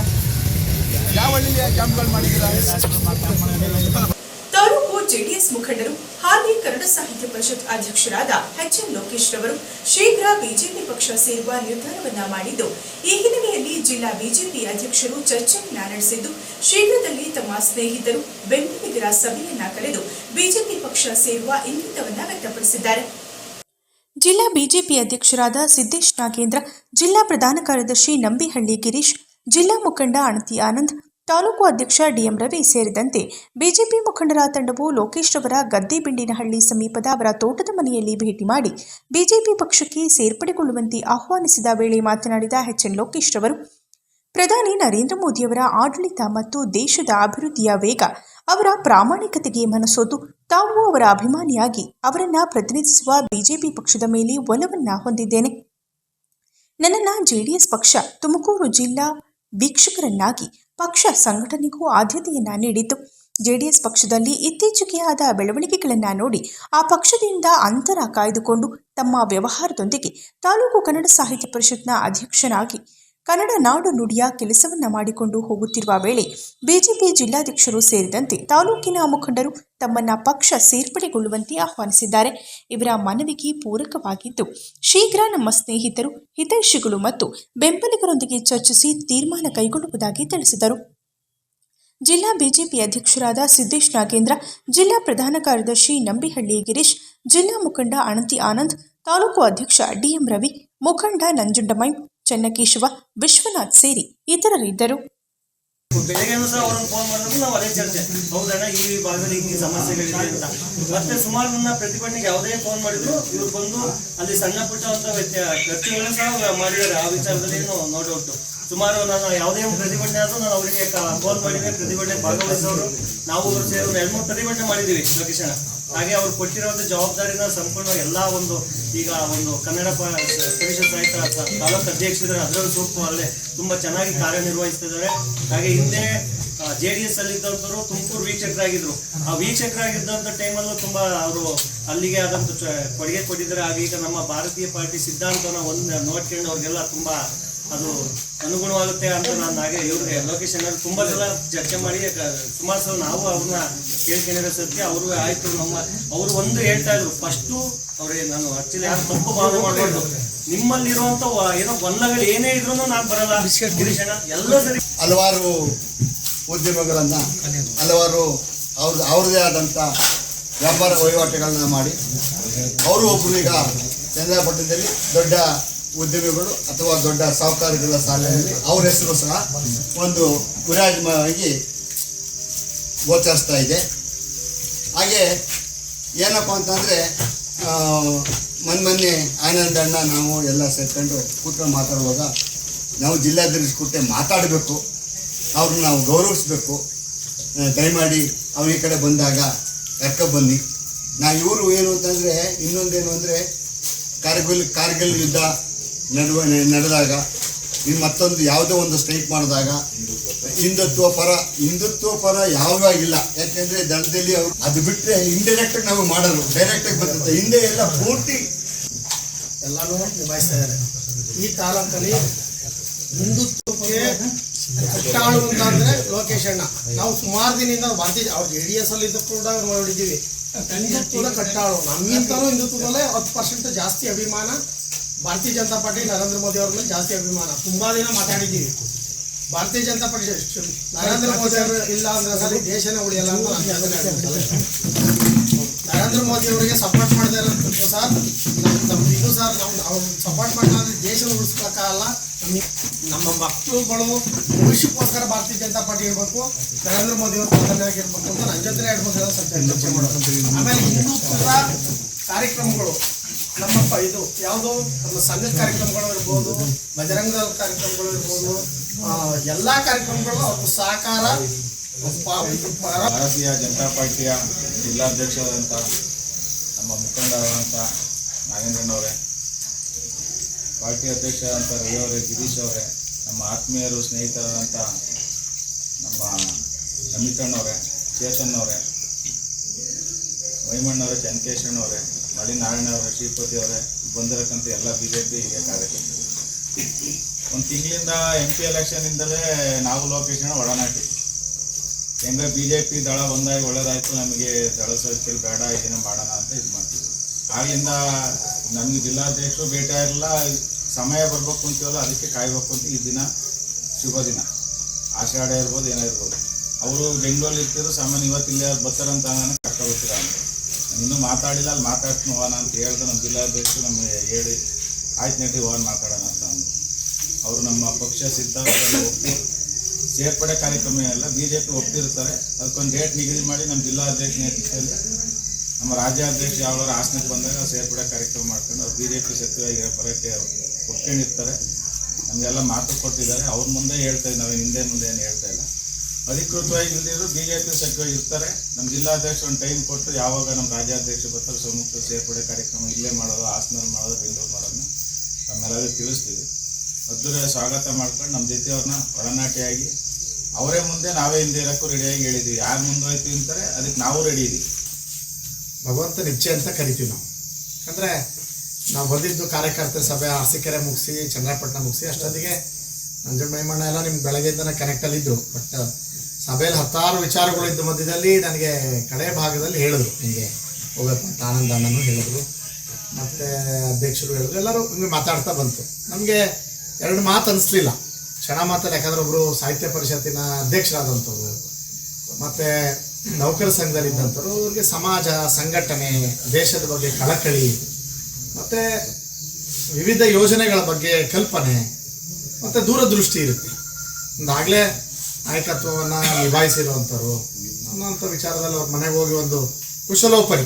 ಯಾವ ಹಳ್ಳಿಲಿ ಕ್ಯಾಂಪ್ಗಳು ಮಾಡಿದ್ದೀರಾ? ಜೆಡಿಎಸ್ ಮುಖಂಡರು ಹಾಲಿ ಕನ್ನಡ ಸಾಹಿತ್ಯ ಪರಿಷತ್ ಅಧ್ಯಕ್ಷರಾದ ಎಚ್ ಎನ್ ಲೋಕೇಶ್ ರವರು ಶೀಘ್ರ ಬಿಜೆಪಿ ಪಕ್ಷ ಸೇರುವ ನಿರ್ಧಾರವನ್ನ ಮಾಡಿದ್ದು, ಈ ಹಿನ್ನೆಲೆಯಲ್ಲಿ ಜಿಲ್ಲಾ ಬಿಜೆಪಿ ಅಧ್ಯಕ್ಷರು ಚರ್ಚೆಯನ್ನ ನಡೆಸಿದ್ದು ಶೀಘ್ರದಲ್ಲಿ ತಮ್ಮ ಸ್ನೇಹಿತರು ಬೆಂಬಲಿಗರ ಸಭೆಯನ್ನ ಕರೆದು ಬಿಜೆಪಿ ಪಕ್ಷ ಸೇರುವ ಇಂಗಿತವನ್ನ ವ್ಯಕ್ತಪಡಿಸಿದ್ದಾರೆ. ಜಿಲ್ಲಾ ಬಿಜೆಪಿ ಅಧ್ಯಕ್ಷರಾದ ಸಿದ್ದೇಶ್ ನಾಗೇಂದ್ರ, ಜಿಲ್ಲಾ ಪ್ರಧಾನ ಕಾರ್ಯದರ್ಶಿ ನಂಬಿಹಳ್ಳಿ ಗಿರೀಶ್, ಜಿಲ್ಲಾ ಮುಖಂಡ ಅಣತಿ ಆನಂದ್ ತಾಲೂಕು ಅಧ್ಯಕ್ಷ ಡಿಎಂ ರವಿ ಸೇರಿದಂತೆ ಬಿಜೆಪಿ ಮುಖಂಡರ ತಂಡವು ಲೋಕೇಶ್ ರವರ ಗದ್ದೆಬಿಂಡಿನಹಳ್ಳಿ ಸಮೀಪದ ಅವರ ತೋಟದ ಮನೆಯಲ್ಲಿ ಭೇಟಿ ಮಾಡಿ ಬಿಜೆಪಿ ಪಕ್ಷಕ್ಕೆ ಸೇರ್ಪಡೆಗೊಳ್ಳುವಂತೆ ಆಹ್ವಾನಿಸಿದ ವೇಳೆ ಮಾತನಾಡಿದ ಎಚ್ಎನ್ ಲೋಕೇಶ್ ಅವರು ಪ್ರಧಾನಿ ನರೇಂದ್ರ ಮೋದಿಯವರ ಆಡಳಿತ ಮತ್ತು ದೇಶದ ಅಭಿವೃದ್ಧಿಯ ವೇಗ, ಅವರ ಪ್ರಾಮಾಣಿಕತೆಗೆ ಮನಸೋತು ತಾವು ಅವರ ಅಭಿಮಾನಿಯಾಗಿ ಅವರನ್ನ ಪ್ರತಿನಿಧಿಸುವ ಬಿಜೆಪಿ ಪಕ್ಷದ ಮೇಲೆ ಒಲವನ್ನ ಹೊಂದಿದ್ದೇನೆ. ನನ್ನನ್ನು ಜೆಡಿಎಸ್ ಪಕ್ಷ ತುಮಕೂರು ಜಿಲ್ಲಾ ವೀಕ್ಷಕರನ್ನಾಗಿ ಪಕ್ಷ ಸಂಘಟನೆಗೂ ಆದ್ಯತೆಯನ್ನು ನೀಡಿತು. ಜೆಡಿಎಸ್ ಪಕ್ಷದಲ್ಲಿ ಇತ್ತೀಚೆಗೆ ಆದ ಬೆಳವಣಿಗೆಗಳನ್ನು ನೋಡಿ ಆ ಪಕ್ಷದಿಂದ ಅಂತರ ಕಾಯ್ದುಕೊಂಡು ತಮ್ಮ ವ್ಯವಹಾರದೊಂದಿಗೆ ತಾಲೂಕು ಕನ್ನಡ ಸಾಹಿತ್ಯ ಪರಿಷತ್ನ ಅಧ್ಯಕ್ಷನಾಗಿ ಕನ್ನಡ ನಾಡು ನುಡಿಯ ಕೆಲಸವನ್ನ ಮಾಡಿಕೊಂಡು ಹೋಗುತ್ತಿರುವ ವೇಳೆ ಬಿಜೆಪಿ ಜಿಲ್ಲಾಧ್ಯಕ್ಷರು ಸೇರಿದಂತೆ ತಾಲೂಕಿನ ಮುಖಂಡರು ತಮ್ಮನ್ನ ಪಕ್ಷ ಸೇರ್ಪಡೆಗೊಳ್ಳುವಂತೆ ಆಹ್ವಾನಿಸಿದ್ದಾರೆ. ಇವರ ಮನವಿಗೆ ಪೂರಕವಾಗಿದ್ದು, ಶೀಘ್ರ ನಮ್ಮ ಸ್ನೇಹಿತರು, ಹಿತೈಷಿಗಳು ಮತ್ತು ಬೆಂಬಲಿಗರೊಂದಿಗೆ ಚರ್ಚಿಸಿ ತೀರ್ಮಾನ ಕೈಗೊಳ್ಳುವುದಾಗಿ ತಿಳಿಸಿದರು. ಜಿಲ್ಲಾ ಬಿಜೆಪಿ ಅಧ್ಯಕ್ಷರಾದ ಸಿದ್ದೇಶ್ ನಾಗೇಂದ್ರ, ಜಿಲ್ಲಾ ಪ್ರಧಾನ ಕಾರ್ಯದರ್ಶಿ ನಂಬಿಹಳ್ಳಿ ಗಿರೀಶ್, ಜಿಲ್ಲಾ ಮುಖಂಡ ಅಣತಿ ಆನಂದ್, ತಾಲೂಕು ಅಧ್ಯಕ್ಷ ಡಿಎಂ ರವಿ, ಮುಖಂಡ ನಂಜುಂಡಮೈ ಚೆನ್ನಕೇಶವ, ವಿಶ್ವನಾಥ್ ಸೇರಿ ಇತರರಿದ್ದರು. ಬೆಳಗ್ಗೆನೂ ಸಹ ಅವ್ರನ್ನ ಫೋನ್ ಮಾಡಿದ್ರು, ನಾವು ಅದೇ ಚರ್ಚೆ. ಹೌದಣ್ಣ, ಈ ಭಾಗದಲ್ಲಿ ಸಮಸ್ಯೆಗಳಿದೆ ಅಂತ. ಮತ್ತೆ ಸುಮಾರು ನನ್ನ ಪ್ರತಿಭಟನೆಗೆ ಯಾವುದೇ ಫೋನ್ ಮಾಡಿದ್ರು, ಇವ್ರು ಬಂದು ಅಲ್ಲಿ ಸಣ್ಣ ಪುಟ್ಟ ಅಂತ ಖರ್ಚುಗಳನ್ನ ಸಹ ಮಾಡಿದ್ದಾರೆ. ಆ ವಿಚಾರದಲ್ಲಿ ನೋ ಸುಮಾರು ನಾನು ಯಾವುದೇ ಪ್ರತಿಭಟನೆ ಆದರೂ ನಾನು ಅವರಿಗೆ ಫೋನ್ ಮಾಡಿದ್ದೆ ಪ್ರತಿಭಟನೆ ಭಾಗವಹಿಸೋರು, ನಾವು ಸೇರಿ ಎರಡು ಮೂರು ಪ್ರತಿಭಟನೆ ಮಾಡಿದ್ದೀವಿ ಲೋಕೇಶಣ ಹಾಗೆ ಅವ್ರು ಒಂದು ಜವಾಬ್ದಾರಿನ ಸಂಪೂರ್ಣ ಎಲ್ಲ ಒಂದು ಈಗ ಒಂದು ಕನ್ನಡ ಪರಿಷತ್ ಸಾಹಿತ್ಯ ತಾಲೂಕು ಅಧ್ಯಕ್ಷರಿದ್ದಾರೆ ಅದರಲ್ಲೂ ಸೂಕ್ತ ಅಲ್ಲೇ ತುಂಬಾ ಚೆನ್ನಾಗಿ ಕಾರ್ಯನಿರ್ವಹಿಸ್ತಿದ್ದಾರೆ. ಹಾಗೆ ಹಿಂದೆ ಜೆ ಡಿ ಎಸ್ ಅಲ್ಲಿ ಇದ್ದಂಥವ್ರು ತುಮಕೂರು ವೀಕ್ಷಕರಾಗಿದ್ರು. ಆ ವೀಕ್ಷಕರಾಗಿದ್ದಂಥ ಟೈಮಲ್ಲೂ ತುಂಬಾ ಅವರು ಅಲ್ಲಿಗೆ ಆದಂಥ ಕೊಡುಗೆ ಕೊಟ್ಟಿದ್ದಾರೆ. ಹಾಗೆ ಈಗ ನಮ್ಮ ಭಾರತೀಯ ಪಾರ್ಟಿ ಸಿದ್ಧಾಂತನ ಒಂದು ನೋಡ್ಕೊಂಡು ಅವ್ರಿಗೆಲ್ಲ ತುಂಬಾ ಅದು ಅನುಗುಣವಾಗುತ್ತೆ ಅಂತ ನಾನು ಹಾಗೆ ಇವ್ರಿಗೆ ಲೋಕೇಶ್ ಅಲ್ಲಿ ತುಂಬಾ ಸಲ ಚರ್ಚೆ ಮಾಡಿ ಸುಮಾರು ಸಲ ನಾವು ಅವ್ರನ್ನ ಕೇಳ್ಕೊಂಡಿರೋ ಸತ್ಯ ಅವರು ಆಯ್ತು ನಮ್ಮ, ಅವರು ಒಂದು ಹೇಳ್ತಾ ಇದ್ರು, ಫಸ್ಟು ಅವ್ರಿಗೆ ನಾನು ಆಕ್ಚುಲಿ ಯಾರು ತಪ್ಪು ಭಾವನೆ ಮಾಡಬಾರ್ದು. ನಿಮ್ಮಲ್ಲಿರುವಂತ ವ- ಏನೋ ಗೊಂದಲಗಳು ಏನೇ ಇದ್ರು ನಾನು ಬರಲ್ಲ. ಗಿರೀಶ್ ಅಣ್ಣ ಎಲ್ಲ ಸರಿ. ಹಲವಾರು ಉದ್ಯಮಗಳನ್ನು, ಹಲವಾರು ಅವ್ರದ್ದು ಅವ್ರದೇ ಆದಂಥ ವ್ಯಾಪಾರ ವಹಿವಾಟುಗಳನ್ನ ಮಾಡಿ, ಅವರು ಒಬ್ಬರು ಈಗ ಚಂದ್ರಪಟ್ಟಣದಲ್ಲಿ ದೊಡ್ಡ ಉದ್ಯಮಿಗಳು ಅಥವಾ ದೊಡ್ಡ ಸಾಹುಕಾರಗಳ ಸಾಲಿನಲ್ಲಿ ಅವ್ರ ಹೆಸರು ಸಹ ಒಂದು ವಿರಾಜಮಾನವಾಗಿ ಗೋಚರಿಸ್ತಾ ಇದೆ. ಹಾಗೆ ಏನಪ್ಪ ಅಂತಂದರೆ ಮೊನ್ನೆ ಮೊನ್ನೆ ಆನಂದ ಅಣ್ಣ, ನಾವು ಎಲ್ಲ ಸೇರ್ಕೊಂಡು ಕೂತ್ಕೊಂಡು ಮಾತಾಡುವಾಗ ನಾವು ಜಿಲ್ಲಾಧ್ಯಕ್ಷ ಕೂತೆ ಮಾತಾಡಬೇಕು, ಅವ್ರನ್ನ ನಾವು ಗೌರವಿಸ್ಬೇಕು. ದಯಮಾಡಿ ಅವ್ರ ಈ ಕಡೆ ಬಂದಾಗ ಬನ್ನಿ. ನಾ ಇವರು ಏನು ಅಂತಂದರೆ, ಇನ್ನೊಂದೇನು ಅಂದರೆ, ಕಾರ್ಗಿಲ್ ಕಾರ್ಗಿಲ್ ಯುದ್ಧ ನಡುವ ನಡೆದಾಗ ಇನ್ನು ಮತ್ತೊಂದು ಯಾವುದೋ ಒಂದು ಸ್ಟ್ರೈಕ್ ಮಾಡಿದಾಗ, ಹಿಂದುತ್ವ ಪರ ಹಿಂದುತ್ವ ಪರ ಇಲ್ಲ ಯಾಕೆಂದ್ರೆ ದಳದಲ್ಲಿ ಅವರು ಅದು ಬಿಟ್ಟರೆ ಇಂಡೈರೆಕ್ಟಾಗಿ ನಾವು ಡೈರೆಕ್ಟ್ ಆಗಿ ಬರ್ತದೆ. ಹಿಂದೆ ಎಲ್ಲ ಪೂರ್ತಿ ಎಲ್ಲಾನು ನಿಭಾಯಿಸ್ತಾ ಇದ್ದಾರೆ. ಈ ತಾಲೂಕಲ್ಲಿ ಹಿಂದುತ್ವಕ್ಕೆ ಕಟ್ಟಾಳು ಅಂತಂದ್ರೆ ಲೋಕೇಶ್ ಅಣ್ಣ. ನಾವು ಸುಮಾರು ದಿನದಿಂದ ಭಾರತೀಯ ಅವ್ರು ಜೆ ಡಿ ಎಸ್ ಅಲ್ಲಿ ಇದ್ದ ಕೂಡ ನೋಡಿದ್ದೀವಿ. ಹಿಂದುತ್ವದ ಕಟ್ಟಾಳು. ನಮ್ಗಿಂತಲೂ ಹಿಂದುತ್ವದಲ್ಲೇ ಹತ್ತು ಪರ್ಸೆಂಟ್ ಜಾಸ್ತಿ ಅಭಿಮಾನ ಭಾರತೀಯ ಜನತಾ ಪಾರ್ಟಿ ನರೇಂದ್ರ ಮೋದಿ ಅವ್ರ ಮೇಲೆ ಜಾಸ್ತಿ ಅಭಿಮಾನ. ತುಂಬಾ ದಿನ ಮಾತಾಡಿದ್ದೀವಿ. ಭಾರತೀಯ ಜನತಾ ಪಾರ್ಟಿ ನರೇಂದ್ರ ಮೋದಿ ಅವರು ಇಲ್ಲ ಅಂದ್ರೆ ಸರಿ ದೇಶನೇ ಉಳಿಯಲ್ಲ ನರೇಂದ್ರ ಮೋದಿ ಅವರಿಗೆ ಸಪೋರ್ಟ್ ಇರೋದು ಸರ್ ಇದು ಸರ್, ನಾವು ಅವ್ರು ಸಪೋರ್ಟ್ ಮಾಡಿದ್ರೆ ದೇಶ ಉಳಿಸ್ಬೇಕಲ್ಲ ನಮಗೆ ನಮ್ಮ ಮಕ್ಕಳುಗಳು ಭವಿಷ್ಯಕ್ಕೋಸ್ಕರ ಭಾರತೀಯ ಜನತಾ ಪಾರ್ಟಿ ಇರಬೇಕು. ನರೇಂದ್ರ ಮೋದಿ ಅವರು ಪ್ರಧಾನಿಯಾಗಿರ್ಬೇಕು ಅಂತ ನನ್ನ ಜೊತೆ ಜನ ಸತ್ಯ ಆಮೇಲೆ ಹಿಂದುತ್ವದ ಕಾರ್ಯಕ್ರಮಗಳು. ನಮ್ಮ ಪ- ಇದು ಯಾವುದು ನಮ್ಮ ಸಂಘ ಕಾರ್ಯಕ್ರಮಗಳು ಇರ್ಬೋದು, ಬಜರಂಗ ಕಾರ್ಯಕ್ರಮಗಳು ಇರ್ಬೋದು ಎಲ್ಲ ಕಾರ್ಯಕ್ರಮಗಳು ಅವ್ರ ಸಹಕಾರ ಭಾರತೀಯ ಜನತಾ ಪಾರ್ಟಿಯ ಜಿಲ್ಲಾಧ್ಯಕ್ಷರಾದಂಥ ನಮ್ಮ ಮುಖಂಡರಾದಂಥ ನಾಗೇಂದ್ರನವರೇ, ಪಾರ್ಟಿ ಅಧ್ಯಕ್ಷರಾದಂಥ ರವಿ ಅವರೇ ಗಿರೀಶ್ ಅವರೇ, ನಮ್ಮ ಆತ್ಮೀಯರು, ಸ್ನೇಹಿತರಾದಂಥ ನಮ್ಮ ಸಮೀಕರಣವರೇ ಚೇತನ್ ಅವರೇ, ಮೈಮಣ್ಣವರೇ ಚನ್ಕೇಶಣ್ಣವರೇ ಮಳಿನಾರಾಯಣ ನಾರಾಯಣವರ ಶ್ರೀಪತಿ ಅವರೇ ಬಂದಿರಕ್ಕಂಥ ಎಲ್ಲ ಬಿ ಜೆ ಪಿ ಕಾರ್ಯಕರ್ತರು. ಒಂದು ತಿಂಗಳಿಂದ ಎಂ ಪಿ ಎಲೆಕ್ಷನಿಂದಲೇ ನಾವು ಲೋಕೇಶನ ಒಡನಾಟಿ. ಹೆಂಗೆ ಬಿ ಜೆ ಪಿ ದಳ ಬಂದಾಗ ಒಳ್ಳೇದಾಯ್ತು, ನಮಗೆ ದಳ ಸರ್ಕಲ್ ಬೇಡ, ಏನೋ ಮಾಡೋಣ ಅಂತ ಇದು ಮಾಡ್ತೀವಿ. ಆಗಿಂದ ನಮಗೆ ಜಿಲ್ಲಾಧ್ಯಕ್ಷರು ಭೇಟಿ ಆಗಿಲ್ಲ, ಸಮಯ ಬರಬೇಕು ಅಂತೀವಲ್ಲ, ಅದಕ್ಕೆ ಕಾಯಬೇಕು ಅಂತ ಈ ದಿನ, ಶುಭ ದಿನ. ಆಷಾಢ ಇರ್ಬೋದು, ಏನೋ ಇರ್ಬೋದು. ಅವರು ಬೆಂಗಳೂರಲ್ಲಿ ಇರ್ತಿದ್ರು ಸಾಮಾನ್ಯ ಇವತ್ತು ಇಲ್ಲೇ ಬರ್ತಾರಂತ ನನಗೆ ಕಷ್ಟ ಬರ್ತೀರ ಅಂತ ನಾನು ಇನ್ನೂ ಮಾತಾಡಿಲ್ಲ, ಅಲ್ಲಿ ಮಾತಾಡ್ತೀನಿ ಹೋಗೋಣ ಅಂತ ಹೇಳ್ದೆ ನಮ್ಮ ಜಿಲ್ಲಾಧ್ಯಕ್ಷರು ನಮಗೆ ಹೇಳಿ, ಆಯ್ತು ನೆಟ್ಟಿಗೆ ಹೋಗೋಣ, ಮಾತಾಡೋಣ ಅಂತ ಅಂದರು. ಅವರು ನಮ್ಮ ಪಕ್ಷ ಸಿದ್ಧಾಂತ ಒಪ್ಪಿ ಸೇರ್ಪಡೆ ಕಾರ್ಯಕ್ರಮ ಎಲ್ಲ ಬಿ ಜೆ ಪಿ ಒಪ್ತಿರ್ತಾರೆ. ಅದಕ್ಕೊಂದು ಡೇಟ್ ನಿಗದಿ ಮಾಡಿ ನಮ್ಮ ಜಿಲ್ಲಾಧ್ಯಕ್ಷ ನೇತೃತ್ವದಲ್ಲಿ ನಮ್ಮ ರಾಜ್ಯಾಧ್ಯಕ್ಷ ಯಾವಾಗ ಆಸನಕ್ಕೆ ಬಂದಾಗ ಸೇರ್ಪಡೆ ಕಾರ್ಯಕ್ರಮ ಮಾಡ್ಕೊಂಡು ಅವ್ರು ಬಿ ಜೆ ಪಿ ಸಚಿವರಾಗಿ ಬರೋಕ್ಕೆ ಒಪ್ಕೊಂಡಿರ್ತಾರೆ. ನಮಗೆಲ್ಲ ಮಾತು ಕೊಟ್ಟಿದ್ದಾರೆ. ಅವ್ರ ಮುಂದೆ ಹೇಳ್ತಾ ಇದ್ದೀವಿ ನಾವು ಹಿಂದೆ ಮುಂದೆ ಏನು ಹೇಳ್ತಾ ಇಲ್ಲ. ಅಧಿಕೃತವಾಗಿ ಇಲ್ಲದಿದ್ರು ಬಿ ಜೆ ಇರ್ತಾರೆ. ನಮ್ಮ ಜಿಲ್ಲಾಧ್ಯಕ್ಷ ಒಂದು ಟೈಮ್ ಕೊಟ್ಟು ಯಾವಾಗ ನಮ್ಮ ರಾಜ್ಯಾಧ್ಯಕ್ಷ ಬರ್ತಾರೆ ಸಮ್ಮುಖ ಸೇರ್ಪಡೆ ಕಾರ್ಯಕ್ರಮ ಇಲ್ಲೇ ಮಾಡೋದು ಹಾಸನಲ್ಲಿ ಮಾಡೋದು, ಬೆಂಗಳೂರು ಮಾಡೋದನ್ನ ನಮ್ಮೆಲ್ಲರಿಗೂ ತಿಳಿಸ್ತೀವಿ. ಅದ್ದೂರಿಯ ಸ್ವಾಗತ ಮಾಡ್ಕೊಂಡು ನಮ್ಮ ಜೊತೆಯವ್ರನ್ನ ಒಡನಾಟಿಯಾಗಿ, ಅವರೇ ಮುಂದೆ ನಾವೇ ಹಿಂದೆ ಇರೋಕ್ಕೂ ರೆಡಿಯಾಗಿ ಹೇಳಿದ್ದೀವಿ ಯಾರು ಮುಂದೋಯ್ತೀವಿ ಅಂತಾರೆ, ಅದಕ್ಕೆ ನಾವು ರೆಡಿ ಇದ್ದೀವಿ ಭಗವಂತನ ಇಚ್ಛೆ ಅಂತ ಕರಿತೀವಿ ನಾವು. ಅಂದರೆ ನಾವು ಬಂದಿದ್ದು ಕಾರ್ಯಕರ್ತರ ಸಭೆ ಅರಸೀಕೆರೆ ಮುಗಿಸಿ ಚಂದ್ರಪಟ್ಟಣ ಮುಗಿಸಿ, ಅಷ್ಟೊತ್ತಿಗೆ ನಂಜುಂಡ ಮೈಮಣ್ಣ ಎಲ್ಲ ನಿಮ್ಗೆ ಬೆಳಗ್ಗೆಯಿಂದನೇ ಕನೆಕ್ಟಲ್ಲಿದ್ದರು ಬಟ್ ಸಭೆಯಲ್ಲಿ ಹತ್ತಾರು ವಿಚಾರಗಳು ಇದ್ದ ಮಧ್ಯದಲ್ಲಿ ನನಗೆ ಕಡೆ ಭಾಗದಲ್ಲಿ ಹೇಳಿದ್ರು. ನಿಮಗೆ ಅಂತ ಆನಂದ ಅಣ್ಣನೂ ಹೇಳಿದ್ರು. ಮತ್ತು ಅಧ್ಯಕ್ಷರು ಹೇಳಿದ್ರು. ಎಲ್ಲರೂ ಹಿಂಗೆ ಮಾತಾಡ್ತಾ ಬಂತು. ನಮಗೆ ಎರಡು ಮಾತು ಅನಿಸ್ಲಿಲ್ಲ. ಕ್ಷಣ ಮಾತಲ್ಲಿ ಯಾಕಂದ್ರೆ ಒಬ್ಬರು ಸಾಹಿತ್ಯ ಪರಿಷತ್ತಿನ ಅಧ್ಯಕ್ಷರಾದಂಥವ್ರು, ಮತ್ತು ನೌಕರ ಸಂಘದಲ್ಲಿ ಇದ್ದಂಥವ್ರು, ಅವ್ರಿಗೆ ಸಮಾಜ ಸಂಘಟನೆ, ದೇಶದ ಬಗ್ಗೆ ಕಳಕಳಿ, ಮತ್ತು ವಿವಿಧ ಯೋಜನೆಗಳ ಬಗ್ಗೆ ಕಲ್ಪನೆ ಮತ್ತು ದೂರದೃಷ್ಟಿ ಇರುತ್ತೆ. ಒಂದಾಗಲೇ ನಾಯಕತ್ವವನ್ನು ನಿಭಾಯಿಸಿರುವಂಥವ್ರು. ಅನ್ನೋಂಥ ವಿಚಾರದಲ್ಲಿ ಅವ್ರ ಮನೆಗೆ ಹೋಗಿ ಒಂದು ಕುಶಲೋಪರಿ.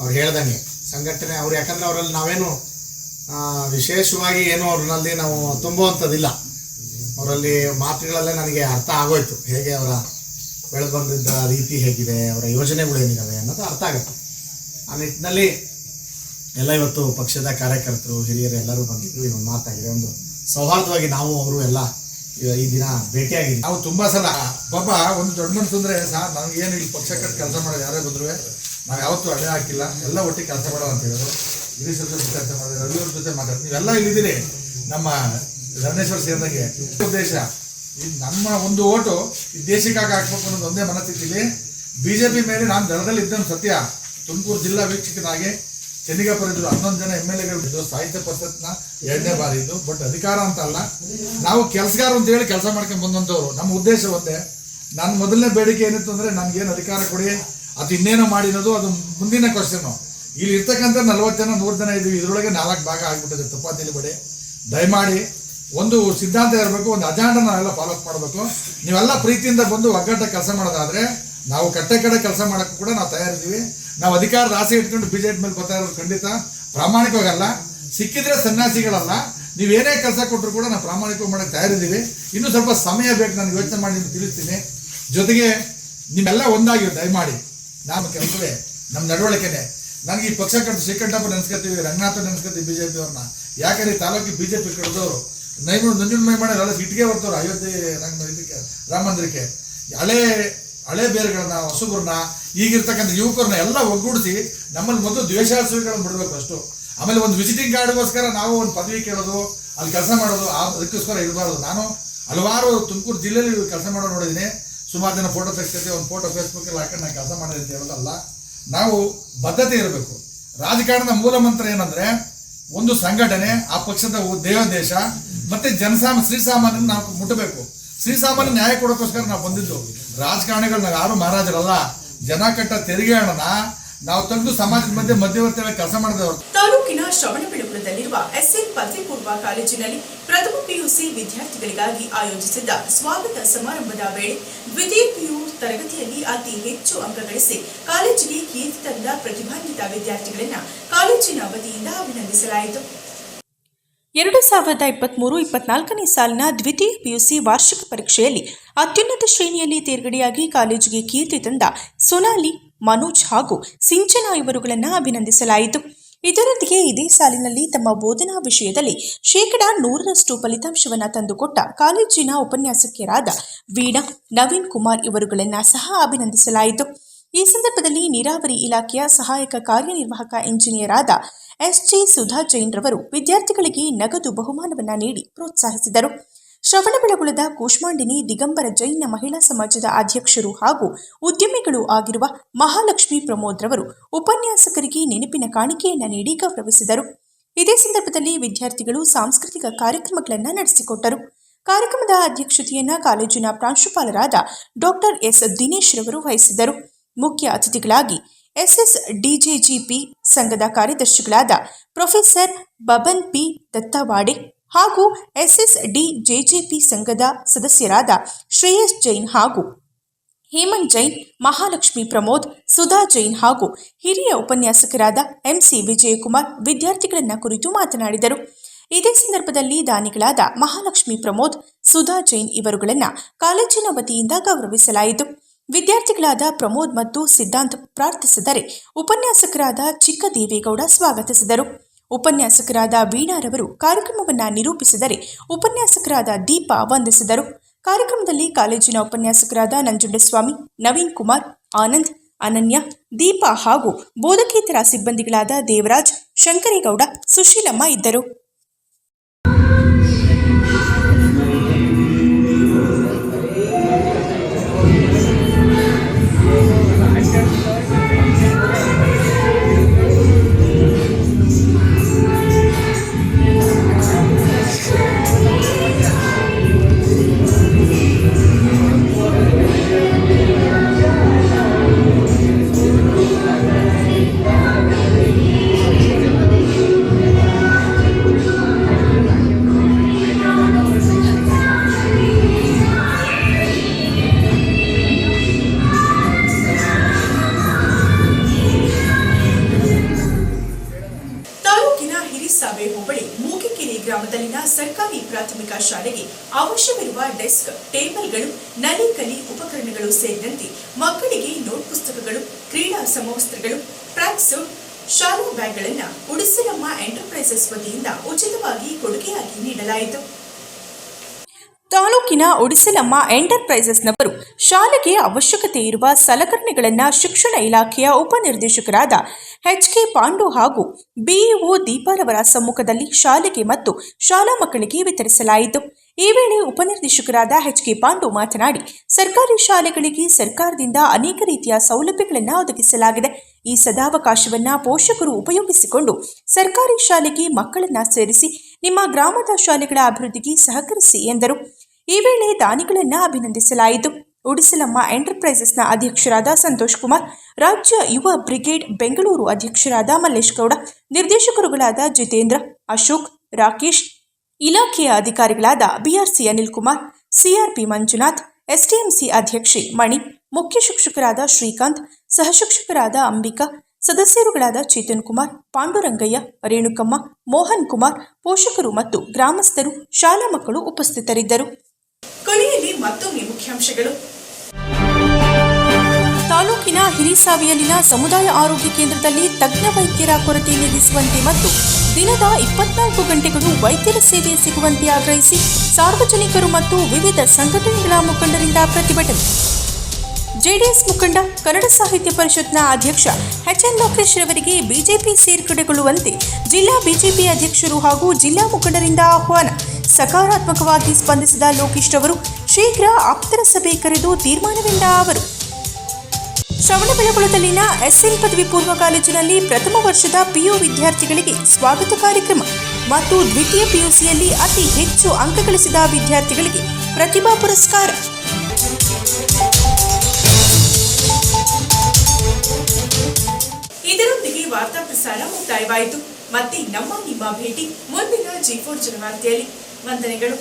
ಅವ್ರು ಹೇಳ್ದಂಗೆ. ಸಂಘಟನೆ, ಅವ್ರು ಯಾಕಂದರೆ ಅವರಲ್ಲಿ ನಾವೇನು ವಿಶೇಷವಾಗಿ ಏನು ಅವ್ರನ್ನಲ್ಲಿ ನಾವು ತುಂಬುವಂಥದ್ದಿಲ್ಲ. ಅವರಲ್ಲಿ ಮಾತುಗಳಲ್ಲೇ ನನಗೆ ಅರ್ಥ ಆಗೋಯ್ತು. ಹೇಗೆ ಅವರ ಬೆಳೆದು ಬಂದಿದ್ದ ರೀತಿ ಹೇಗಿದೆ, ಅವರ ಯೋಜನೆಗಳು ಏನಿದ್ದಾವೆ ಅನ್ನೋದು ಅರ್ಥ ಆಗುತ್ತೆ. ಆ ನಿಟ್ಟಿನಲ್ಲಿ ಎಲ್ಲ ಇವತ್ತು ಪಕ್ಷದ ಕಾರ್ಯಕರ್ತರು, ಹಿರಿಯರು ಎಲ್ಲರೂ ಬಂದಿದ್ರು. ಇವನು ಮಾತಾಗಿದೆ ಒಂದು ಸೌಹಾರ್ದವಾಗಿ ನಾವು ಅವರು ಎಲ್ಲ ಈ ದಿನ ಭೇಟಿಯಾಗಿದ್ದೀವಿ ನಾವು ತುಂಬ ಸಲ, ಪಾಪ ಒಂದು ದೊಡ್ಡ ಮನಸ್ಸು ಅಂದ್ರೆ ಸಹ ನನಗೇನು ಇಲ್ಲಿ ಪಕ್ಷ ಕಟ್ಟಿ ಕೆಲಸ ಮಾಡೋದು ಯಾರೇ ಬಂದ್ರು, ನಾವು ಯಾವತ್ತೂ ಅಡೆ ಹಾಕಿಲ್ಲ. ಎಲ್ಲ ಒಟ್ಟಿಗೆ ಕೆಲಸ ಮಾಡೋ ಅಂತ ಹೇಳಿದ್ರು. ಗಿರೀಶ್ ಜೊತೆ ಕೆಲಸ ಮಾಡಿದ್ರೆ, ರವಿ ಅವ್ರ ಜೊತೆ ಮಾತಾಡ್ತೀವಿ ನೀವೆಲ್ಲ ಇಲ್ಲಿದ್ದೀರಿ. ನಮ್ಮ ಧರ್ಮೇಶ್ವರ್ ಸೇರಿದಂಗೆ ಉದ್ದೇಶ ನಮ್ಮ ಒಂದು ಓಟು ಈ ದೇಶಕ್ಕಾಗಿ ಹಾಕ್ಬೇಕು ಅನ್ನೋದು ಒಂದೇ ಮನಸ್ಥಿತಿಲಿ. ಪಿ ಮೇಲೆ ನಾನು ದಳದಲ್ಲಿ ಸತ್ಯ. ತುಮಕೂರು ಜಿಲ್ಲಾ ವೀಕ್ಷಕನಾಗಿ ಚೆನ್ನಿಗಾಪುರ ಇದ್ರು ಹನ್ನೊಂದು ಜನ ಎಂ ಎಲ್ ಎಗಳು ಸಾಹಿತ್ಯ ಪರಿಷತ್ನ ಎರಡನೇ ಬಾರಿ ಇದು. ಬಟ್ ಅಧಿಕಾರ ಅಂತ ಅಲ್ಲ. ನಾವು ಕೆಲಸಗಾರ ಅಂತ ಹೇಳಿ ಕೆಲಸ ಮಾಡ್ಕೊಂಡು ಬಂದಂಥವ್ರು. ನಮ್ಮ ಉದ್ದೇಶ ಒಂದೇ. ನನ್ನ ಮೊದಲನೇ ಬೇಡಿಕೆ ಏನಿತ್ತು ಅಂದರೆ ನನ್ಗೇನು ಅಧಿಕಾರ ಕೊಡಿ. ಅದು ಇನ್ನೇನೋ ಮಾಡಿರೋದು, ಅದು ಮುಂದಿನ ಕ್ವಶನು ಇಲ್ಲಿ ಇರ್ತಕ್ಕಂಥ ನಲ್ವತ್ತು ಜನ, ನೂರು ಜನ ಇದ್ದೀವಿ ಇದರೊಳಗೆ ನಾಲ್ಕು ಭಾಗ ಆಗಿಬಿಟ್ಟಿದೆ. ತಪ್ಪ ತಿಳಿಬೇಡಿ ದಯಮಾಡಿ ಒಂದು ಸಿದ್ಧಾಂತ ಇರಬೇಕು ಒಂದು ಅಜಾಂಡ ನಾವೆಲ್ಲ ಫಾಲೋ ಅಪ್ ಮಾಡಬೇಕು. ನೀವೆಲ್ಲ ಪ್ರೀತಿಯಿಂದ ಬಂದು ಒಗ್ಗಟ್ಟ ಕೆಲಸ ಮಾಡೋದಾದ್ರೆ, ನಾವು ಕಟ್ಟೆ ಕಡೆ ಕೆಲಸ ಮಾಡೋಕ್ಕೂ ಕೂಡ ನಾವು ತಯಾರಿದ್ದೀವಿ. ನಾವು ಅಧಿಕಾರದ ಆಸೆ ಇಟ್ಕೊಂಡು ಬಿಜೆಪಿ ಮೇಲೆ ಬರ್ತಾ ಇರೋದು ಖಂಡಿತ. ಪ್ರಾಮಾಣಿಕವಾಗಲ್ಲ. ಸಿಕ್ಕಿದ್ರೆ ಸನ್ಯಾಸಿಗಳಲ್ಲ. ನೀವೇನೇ ಕೆಲಸ ಕೊಟ್ಟರು ಕೂಡ ನಾವು ಪ್ರಾಮಾಣಿಕವಾಗಿ ಮಾಡಕ್ಕೆ ತಯಾರಿದ್ದೀವಿ. ಇನ್ನೂ ಸ್ವಲ್ಪ ಸಮಯ ಬೇಕು, ನಾನು ಯೋಚನೆ ಮಾಡಿ ನಿಮ್ಗೆ ತಿಳಿಸ್ತೀನಿ. ಜೊತೆಗೆ ನಿಮ್ಮೆಲ್ಲ ಒಂದಾಗಿ ದಯಮಾಡಿ. ನಾನು ಕೆಲಸವೇ, ನಮ್ಮ ನಡವಳಿಕೆನೆ. ನನಗೆ ಈ ಪಕ್ಷ ಕಟ್ಟು ಶ್ರೀಕಂಠಪ್ಪ ನೆನೆಸ್ಕೊತೀವಿ, ರಂಗನಾಥ ನೆನೆಸ್ಕೊತೀವಿ ಬಿ ಜೆ ಪಿ ಅವ್ರನ್ನ. ಯಾಕಂದ್ರೆ ತಾಲೂಕಿಗೆ ಬಿ ಜೆ ಪಿ ಕಡ್ದವರು ನೈಮೂರು ನಂಜುಂಡ ಮೈಮಾಡ ಎಲ್ಲ ಇಟ್ಟಿಗೆ ಬರ್ತವ್ರು ಅಯೋಧ್ಯೆ ರಂಗ ಇದಕ್ಕೆ ರಾಮ ಮಂದಿರಕ್ಕೆ. ಹಳೆ ಹಳೆ ಬೇರುಗಳನ್ನ ಹೊಸಬ್ರನ್ನ ಈಗಿರ್ತಕ್ಕಂಥ ಯುವಕರನ್ನ ಎಲ್ಲ ಒಗ್ಗೂಡಿಸಿ ನಮ್ಮಲ್ಲಿ ಮೊದಲು ದ್ವೇಷಾಸುಗಳನ್ನ ಬಿಡಬೇಕು ಅಷ್ಟು. ಆಮೇಲೆ ಒಂದು ವಿಸಿಟಿಂಗ್ ಕಾರ್ಡ್ಗೋಸ್ಕರ ನಾವು ಒಂದು ಪದವಿ ಕೇಳೋದು, ಅಲ್ಲಿ ಕೆಲಸ ಮಾಡೋದು, ಆ- ಅದಕ್ಕೋಸ್ಕರ ಇರಬಾರ್ದು. ನಾನು ಹಲವಾರು ತುಮಕೂರು ಜಿಲ್ಲೆಯಲ್ಲಿ ಕೆಲಸ ಮಾಡೋ ನೋಡಿದ್ದೀನಿ. ಸುಮಾರು ಜನ ಫೋಟೋ ತೆಗಿಸ್ತೈತೆ ಒಂದು ಫೋಟೋ ಫೇಸ್ಬುಕ್ಕಲ್ಲಿ ಹಾಕೊಂಡು ನಾನು ಕೆಲಸ ಮಾಡಿದೆ ಅಂತ ಹೇಳೋದಲ್ಲ. ನಾವು ಬದ್ಧತೆ ಇರಬೇಕು. ರಾಜಕಾರಣದ ಮೂಲ ಮಂತ್ರ ಏನಂದ್ರೆ, ಒಂದು ಸಂಘಟನೆ, ಆ ಪಕ್ಷದ ದೇವದೇಶ ಮತ್ತೆ ಜನಸಾಮ ಶ್ರೀಸಾಮಾನ್ಯನ ನಾವು ಮುಟ್ಟಬೇಕು ಶ್ರೀಸಾಮಾನ್ಯ ನ್ಯಾಯ ಕೊಡೋಕ್ಕೋಸ್ಕರ ನಾವು ಬಂದಿದ್ದು. ರಾಜಕಾರಣಿಗಳು ನಾವು ಯಾರು ಮಹಾರಾಜರಲ್ಲ. ಜನ ಕಟ್ಟ ತೆರಿಗೆ ಹಣನ ನಾವು ತೆಗೆದು ಸಮಾಜದ ಮಧ್ಯೆ ಮಧ್ಯವರ್ತಿಗಳ ಕೆಲಸ ಮಾಡಿದವರು. ತಾಲೂಕಿನ ಶ್ರವಣಬೆಳಗುಳದಲ್ಲಿರುವ ಎಸ್ಎನ್ ಪದವಿ ಪೂರ್ವ ಕಾಲೇಜಿನಲ್ಲಿ ಪ್ರಥಮ ಪಿಯುಸಿ ವಿದ್ಯಾರ್ಥಿಗಳಿಗಾಗಿ ಆಯೋಜಿಸಿದ್ದ ಸ್ವಾಗತ ಸಮಾರಂಭದ ವೇಳೆ ದ್ವಿತೀಯ ಪಿಯು ತರಗತಿಯಲ್ಲಿ ಅತಿ ಹೆಚ್ಚು ಅಂಕ ಗಳಿಸಿ ಕಾಲೇಜಿಗೆ ಕೀರ್ತಿ ತಂದ ಪ್ರತಿಭಾನ್ವಿತ ವಿದ್ಯಾರ್ಥಿಗಳನ್ನ ಕಾಲೇಜಿನ ವತಿಯಿಂದ ಅಭಿನಂದಿಸಲಾಯಿತು. ಎರಡು ಸಾವಿರದ ಇಪ್ಪತ್ತ್ಮೂರು ಇಪ್ಪತ್ನಾಲ್ಕನೇ ಸಾಲಿನ ದ್ವಿತೀಯ ಪಿಯುಸಿ ವಾರ್ಷಿಕ ಪರೀಕ್ಷೆಯಲ್ಲಿ ಅತ್ಯುನ್ನತ ಶ್ರೇಣಿಯಲ್ಲಿ ತೇರ್ಗಡೆಯಾಗಿ ಕಾಲೇಜಿಗೆ ಕೀರ್ತಿ ತಂದ ಸೊನಾಲಿ, ಮನೋಜ್ ಹಾಗೂ ಸಿಂಚನಾ ಇವರುಗಳನ್ನು ಅಭಿನಂದಿಸಲಾಯಿತು. ಇದರೊಂದಿಗೆ ಇದೇ ಸಾಲಿನಲ್ಲಿ ತಮ್ಮ ಬೋಧನಾ ವಿಷಯದಲ್ಲಿ ಶೇಕಡಾ ನೂರರಷ್ಟು ಫಲಿತಾಂಶವನ್ನು ತಂದುಕೊಟ್ಟ ಕಾಲೇಜಿನ ಉಪನ್ಯಾಸಕಿಯರಾದ ವೀಣಾ, ನವೀನ್ ಕುಮಾರ್ ಇವರುಗಳನ್ನು ಸಹ ಅಭಿನಂದಿಸಲಾಯಿತು. ಈ ಸಂದರ್ಭದಲ್ಲಿ ನೀರಾವರಿ ಇಲಾಖೆಯ ಸಹಾಯಕ ಕಾರ್ಯನಿರ್ವಾಹಕ ಇಂಜಿನಿಯರ್ ಆದ ಎಸ್ ಜೆ ಸುಧಾ ಜೈನ್ ರವರು ವಿದ್ಯಾರ್ಥಿಗಳಿಗೆ ನಗದು ಬಹುಮಾನವನ್ನ ನೀಡಿ ಪ್ರೋತ್ಸಾಹಿಸಿದರು. ಶ್ರವಣಬೆಳಗೊಳದ ಕೂಷ್ಮಾಂಡಿನಿ, ದಿಗಂಬರ ಜೈನ ಮಹಿಳಾ ಸಮಾಜದ ಅಧ್ಯಕ್ಷರು ಹಾಗೂ ಉದ್ಯಮಿಗಳು ಆಗಿರುವ ಮಹಾಲಕ್ಷ್ಮಿ ಪ್ರಮೋದ್ ರವರು ಉಪನ್ಯಾಸಕರಿಗೆ ನೆನಪಿನ ಕಾಣಿಕೆಯನ್ನ ನೀಡಿ ಗೌರವಿಸಿದರು. ಇದೇ ಸಂದರ್ಭದಲ್ಲಿ ವಿದ್ಯಾರ್ಥಿಗಳು ಸಾಂಸ್ಕೃತಿಕ ಕಾರ್ಯಕ್ರಮಗಳನ್ನು ನಡೆಸಿಕೊಟ್ಟರು. ಕಾರ್ಯಕ್ರಮದ ಅಧ್ಯಕ್ಷತೆಯನ್ನ ಕಾಲೇಜಿನ ಪ್ರಾಂಶುಪಾಲರಾದ ಡಾಕ್ಟರ್ ಎಸ್. ದಿನೇಶ್ ರವರು ವಹಿಸಿದರು ಮುಖ್ಯ ಅತಿಥಿಗಳಾಗಿ ಎಸ್ಎಸ್ ಡಿಜೆಜಿಪಿ ಸಂಘದ ಕಾರ್ಯದರ್ಶಿಗಳಾದ ಪ್ರೊಫೆಸರ್ ಬಬನ್ ಪಿ ದತ್ತವಾಡೆ ಹಾಗೂ ಎಸ್ಎಸ್ ಡಿಜೆಜೆಪಿ ಸಂಘದ ಸದಸ್ಯರಾದ ಶ್ರೇಯಸ್ ಜೈನ್ ಹಾಗೂ ಹೇಮಂತ್ ಜೈನ್, ಮಹಾಲಕ್ಷ್ಮಿ ಪ್ರಮೋದ್, ಸುಧಾ ಜೈನ್ ಹಾಗೂ ಹಿರಿಯ ಉಪನ್ಯಾಸಕರಾದ ಎಂಸಿ ವಿಜಯಕುಮಾರ್ ವಿದ್ಯಾರ್ಥಿಗಳನ್ನ ಕುರಿತು ಮಾತನಾಡಿದರು. ಇದೇ ಸಂದರ್ಭದಲ್ಲಿ ದಾನಿಗಳಾದ ಮಹಾಲಕ್ಷ್ಮಿ ಪ್ರಮೋದ್, ಸುಧಾ ಜೈನ್ ಇವರುಗಳನ್ನು ಕಾಲೇಜಿನ ವತಿಯಿಂದ ಗೌರವಿಸಲಾಯಿತು. ವಿದ್ಯಾರ್ಥಿಗಳಾದ ಪ್ರಮೋದ್ ಮತ್ತು ಸಿದ್ಧಾಂತ್ ಪ್ರಾರ್ಥಿಸಿದರೆ ಉಪನ್ಯಾಸಕರಾದ ಚಿಕ್ಕದೇವೇಗೌಡ ಸ್ವಾಗತಿಸಿದರು. ಉಪನ್ಯಾಸಕರಾದ ವೀಣಾರವರು ಕಾರ್ಯಕ್ರಮವನ್ನು ನಿರೂಪಿಸಿದರೆ ಉಪನ್ಯಾಸಕರಾದ ದೀಪಾ ವಂದಿಸಿದರು. ಕಾರ್ಯಕ್ರಮದಲ್ಲಿ ಕಾಲೇಜಿನ ಉಪನ್ಯಾಸಕರಾದ ನಂಜುಂಡಸ್ವಾಮಿ, ನವೀನ್ ಕುಮಾರ್, ಆನಂದ್, ಅನನ್ಯ, ದೀಪಾ ಹಾಗೂ ಬೋಧಕೇತರ ಸಿಬ್ಬಂದಿಗಳಾದ ದೇವರಾಜ್, ಶಂಕರೇಗೌಡ, ಸುಶೀಲಮ್ಮ ಇದ್ದರು. ಶಾಲೆಗೆ ಅವಶ್ಯವಿರುವ ಡೆಸ್ಕ್, ಟೇಬಲ್ಗಳು, ನಲಿಕಲಿ ಉಪಕರಣಗಳು ಸೇರಿದಂತೆ ಮಕ್ಕಳಿಗೆ ನೋಟ್ ಪುಸ್ತಕಗಳು, ಕ್ರೀಡಾ ಸಮವಸ್ತ್ರಗಳು, ಟ್ರ್ಯಾಕ್ ಸೂಟ್, ಶಾಲಾ ಬ್ಯಾಗ್ಗಳನ್ನು ಉಡಿಸಿಲಮ್ಮ ಎಂಟರ್ಪ್ರೈಸಸ್ ವತಿಯಿಂದ ಉಚಿತವಾಗಿ ಕೊಡುಗೆಯಾಗಿ ನೀಡಲಾಯಿತು. ತಾಲೂಕಿನ ಒಡಿಸಲಮ್ಮ ಎಂಟರ್ಪ್ರೈಸಸ್ನವರು ಶಾಲೆಗೆ ಅವಶ್ಯಕತೆ ಇರುವ ಸಲಕರಣೆಗಳನ್ನು ಶಿಕ್ಷಣ ಇಲಾಖೆಯ ಉಪನಿರ್ದೇಶಕರಾದ ಎಚ್ ಕೆ ಪಾಂಡು ಹಾಗೂ ಬಿಇಒ ದೀಪಾರವರ ಸಮ್ಮುಖದಲ್ಲಿ ಶಾಲೆಗೆ ಮತ್ತು ಶಾಲಾ ಮಕ್ಕಳಿಗೆ ವಿತರಿಸಲಾಯಿತು. ಈ ವೇಳೆ ಉಪನಿರ್ದೇಶಕರಾದ ಎಚ್ ಕೆ ಪಾಂಡು ಮಾತನಾಡಿ, ಸರ್ಕಾರಿ ಶಾಲೆಗಳಿಗೆ ಸರ್ಕಾರದಿಂದ ಅನೇಕ ರೀತಿಯ ಸೌಲಭ್ಯಗಳನ್ನು ಒದಗಿಸಲಾಗಿದೆ. ಈ ಸದಾವಕಾಶವನ್ನು ಪೋಷಕರು ಉಪಯೋಗಿಸಿಕೊಂಡು ಸರ್ಕಾರಿ ಶಾಲೆಗೆ ಮಕ್ಕಳನ್ನು ಸೇರಿಸಿ ನಿಮ್ಮ ಗ್ರಾಮದ ಶಾಲೆಗಳ ಅಭಿವೃದ್ಧಿಗೆ ಸಹಕರಿಸಿ ಎಂದರು. ಈ ವೇಳೆ ದಾನಿಗಳನ್ನು ಅಭಿನಂದಿಸಲಾಯಿತು. ಉಡಿಸಲಮ್ಮ ಎಂಟರ್ಪ್ರೈಸಸ್ನ ಅಧ್ಯಕ್ಷರಾದ ಸಂತೋಷ್ ಕುಮಾರ್, ರಾಜ್ಯ ಯುವ ಬ್ರಿಗೇಡ್ ಬೆಂಗಳೂರು ಅಧ್ಯಕ್ಷರಾದ ಮಲ್ಲೇಶ್ ಗೌಡ, ನಿರ್ದೇಶಕರುಗಳಾದ ಜಿತೇಂದ್ರ, ಅಶೋಕ್, ರಾಕೇಶ್, ಇಲಾಖೆಯ ಅಧಿಕಾರಿಗಳಾದ BRC Anil Kumar CRP Manjunath SDMC ಅಧ್ಯಕ್ಷೆ ಮಣಿ, ಮುಖ್ಯ ಶಿಕ್ಷಕರಾದ ಶ್ರೀಕಾಂತ್, ಸಹಶಿಕ್ಷಕರಾದ ಅಂಬಿಕಾ, ಸದಸ್ಯರುಗಳಾದ ಚೇತನ್ ಕುಮಾರ್, ಪಾಂಡುರಂಗಯ್ಯ, ರೇಣುಕಮ್ಮ, ಮೋಹನ್ ಕುಮಾರ್, ಪೋಷಕರು ಮತ್ತು ಗ್ರಾಮಸ್ಥರು, ಶಾಲಾ ಮಕ್ಕಳು ಉಪಸ್ಥಿತರಿದ್ದರು. ಕೊನೆಯಲ್ಲಿ ಮತ್ತೊಮ್ಮೆ ಮುಖ್ಯಾಂಶಗಳು. ತಾಲೂಕಿನ ಹಿರಿಸಾವಿಯಲ್ಲಿನ ಸಮುದಾಯ ಆರೋಗ್ಯ ಕೇಂದ್ರದಲ್ಲಿ ತಜ್ಞ ವೈದ್ಯರ ಕೊರತೆ ನೀಗಿಸುವಂತೆ ಮತ್ತು ದಿನದ ಇಪ್ಪತ್ನಾಲ್ಕು ಗಂಟೆಗಳು ವೈದ್ಯರ ಸೇವೆ ಸಿಗುವಂತೆ ಆಗ್ರಹಿಸಿ ಸಾರ್ವಜನಿಕರು ಮತ್ತು ವಿವಿಧ ಸಂಘಟನೆಗಳ ಮುಖಂಡರಿಂದ ಪ್ರತಿಭಟನೆ. ಜೆಡಿಎಸ್ ಮುಖಂಡ ಕನ್ನಡ ಸಾಹಿತ್ಯ ಪರಿಷತ್ನ ಅಧ್ಯಕ್ಷ ಎಚ್ ಎನ್ ಲೋಕೇಶ್ ರವರಿಗೆ ಬಿಜೆಪಿ ಸೇರ್ಪಡೆಗೊಳ್ಳುವಂತೆ ಜಿಲ್ಲಾ ಬಿಜೆಪಿ ಅಧ್ಯಕ್ಷರು ಹಾಗೂ ಜಿಲ್ಲಾ ಮುಖಂಡರಿಂದ ಆಹ್ವಾನ. ಸಕಾರಾತ್ಮಕವಾಗಿ ಸ್ಪಂದಿಸಿದ ಲೋಕೇಶ್ ರವರು ಶೀಘ್ರ ಆಪ್ತರ ಸಭೆ ಕರೆದು ತೀರ್ಮಾನವೆಂದ ಅವರು. ಶ್ರವಣಬೆಳಗೊಳದಲ್ಲಿನ ಎಸ್ಎನ್ ಪದವಿ ಪೂರ್ವ ಕಾಲೇಜಿನಲ್ಲಿ ಪ್ರಥಮ ವರ್ಷದ ಪಿಯು ವಿದ್ಯಾರ್ಥಿಗಳಿಗೆ ಸ್ವಾಗತ ಕಾರ್ಯಕ್ರಮ ಮತ್ತು ದ್ವಿತೀಯ ಪಿಯುಸಿಯಲ್ಲಿ ಅತಿ ಹೆಚ್ಚು ಅಂಕ ಗಳಿಸಿದ ವಿದ್ಯಾರ್ಥಿಗಳಿಗೆ ಪ್ರತಿಭಾ ಪುರಸ್ಕಾರ. ಪ್ರಸಾರ ಮುಕ್ತಾಯವಾಯಿತು ಮತ್ತೆ ನಮ್ಮ ನಿಮ್ಮ ಭೇಟಿ ಮುಂದಿನ ಜಿ ಫೋರ್ ಜನವಾರ್ತೆಯಲ್ಲಿ ವಂದನೆಗಳು.